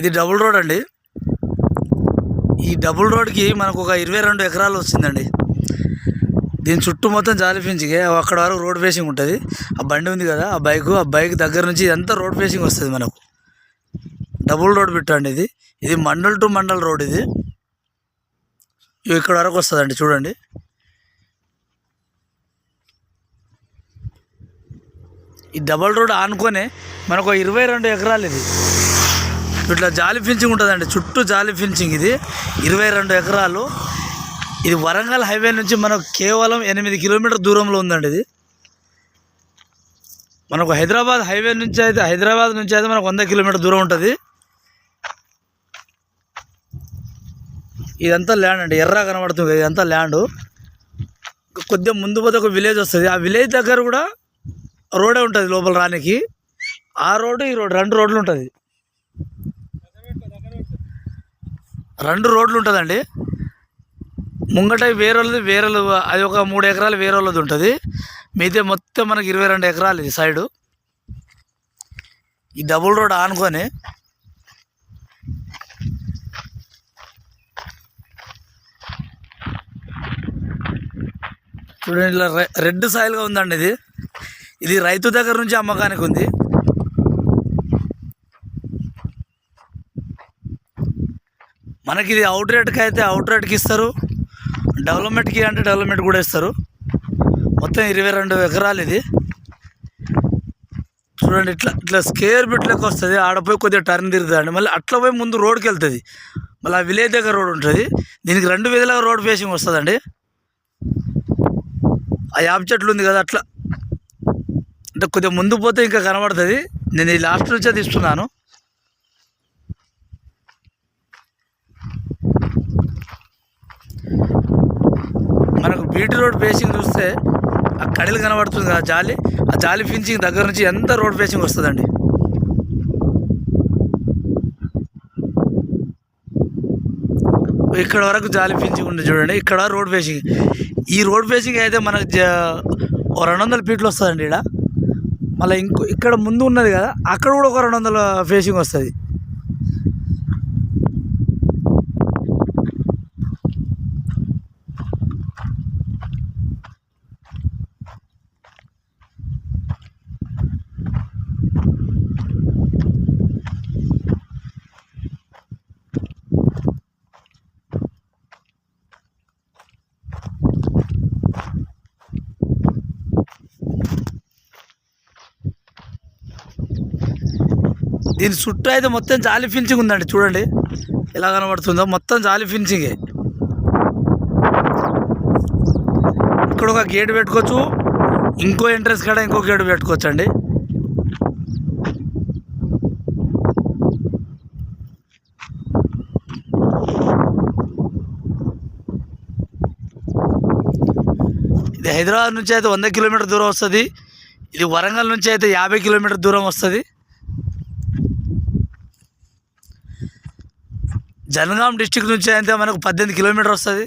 ఇది double road అండి. ఈ డబుల్ రోడ్కి మనకు ఒక ఇరవై రెండు ఎకరాలు వచ్చిందండి. దీని చుట్టూ మొత్తం జాలి అక్కడ వరకు రోడ్ ఫేసింగ్ ఉంటుంది. ఆ బండి ఉంది కదా ఆ బైక్ ఆ బైక్ దగ్గర నుంచి ఇదంతా రోడ్ ఫేసింగ్ వస్తుంది మనకు. డబుల్ రోడ్ పెట్టండి ఇది. ఇది మండల్ టు మండల్ రోడ్ ఇది. ఇక్కడ వరకు వస్తుందండి చూడండి. ఈ డబల్ రోడ్ ఆనుకొనే మనకు ఇరవై రెండు ఎకరాలు ఇది. ఇట్లా జాలి ఫిన్చింగ్ ఉంటుందండి. చుట్టూ జాలి ఫించింగ్ ఇది. ఇరవై రెండు ఎకరాలు. ఇది వరంగల్ హైవే నుంచి మనకు కేవలం ఎనిమిది కిలోమీటర్ దూరంలో ఉందండి ఇది. మనకు హైదరాబాద్ హైవే నుంచి అయితే హైదరాబాద్ నుంచి అయితే మనకు వంద కిలోమీటర్ దూరం ఉంటుంది. ఇదంతా ల్యాండ్ అండి. ఎర్ర కనబడుతుంది. ఇదంతా ల్యాండ్. కొద్దిగా ముందు పోతే ఒక విలేజ్ వస్తుంది. ఆ విలేజ్ దగ్గర కూడా రోడే ఉంటుంది లోపల రానికి. ఆ రోడ్డు ఈ రోడ్డు రెండు రోడ్లు ఉంటుంది. రెండు రోడ్లు ఉంటుందండి. ముంగట వేరేది వేరే అది ఒక మూడు ఎకరాలు వేరే వాళ్ళది ఉంటుంది. మిగతా మొత్తం మనకి ఇరవై రెండు ఎకరాలు ఇది సైడు. ఈ డబుల్ రోడ్ ఆనుకొని చూడండి ఇలా రెడ్ సాయిల్గా ఉందండి ఇది. ఇది రైతు దగ్గర నుంచి అమ్మకానికి ఉంది. మనకి ఇది అవుట్ రేట్కి అయితే అవుట్ రేట్కి ఇస్తారు. డెవలప్మెంట్కి అంటే డెవలప్మెంట్ కూడా ఇస్తారు. మొత్తం ఇరవై రెండు ఎకరాలు ఇది. చూడండి ఇట్లా ఇట్లా స్కేర్ బిట్ లెక్క వస్తుంది. ఆడపోయి కొద్దిగా టర్న్ తిరుగుతుంది మళ్ళీ అట్లా పోయి ముందు రోడ్కి వెళ్తుంది. మళ్ళీ ఆ విలేజ్ దగ్గర రోడ్ ఉంటుంది. దీనికి రెండు విధులుగా రోడ్ ఫేసింగ్ వస్తుందండి. ఆ యాప్ చెట్లు ఉంది కదా అట్లా. అంటే కొద్దిగా ముందు పోతే ఇంకా కనబడుతుంది. నేను ఈ లాస్ట్ నుంచే తీస్తున్నాను మనకు బీటీ రోడ్ ఫేసింగ్ చూస్తే ఆ కడలు కనబడుతుంది కదా జాలి. ఆ జాలి ఫించింగ్ దగ్గర నుంచి ఎంత రోడ్ ఫేసింగ్ వస్తుందండి. ఇక్కడ వరకు జాలి ఫించింగ్ ఉంది చూడండి. ఇక్కడ రోడ్ ఫేసింగ్ ఈ రోడ్ ఫేసింగ్ అయితే మనకు జ- రెండు వందల ఫీట్లు వస్తుందండి ఇక్కడ మళ్ళీ ఇంకో ఇక్కడ ముందు ఉన్నది కదా అక్కడ కూడా ఒక రెండు వందల ఫేసింగ్ వస్తుంది. దీని చుట్టూ అయితే మొత్తం జాలి ఫినిషింగ్ ఉందండి చూడండి. ఎలా కనబడుతుందో మొత్తం జాలి ఫినిషింగే ఇక్కడ ఒక గేట్ పెట్టుకోవచ్చు ఇంకో ఎంట్రెన్స్ కాడ ఇంకో గేట్ పెట్టుకోవచ్చు అండి ఇది హైదరాబాద్ నుంచి అయితే వంద కిలోమీటర్ దూరం వస్తుంది. ఇది వరంగల్ నుంచి అయితే యాభై కిలోమీటర్ దూరం వస్తుంది. జనగాం డిస్టిక్ నుంచి అయితే మనకు పద్దెనిమిది కిలోమీటర్ వస్తుంది.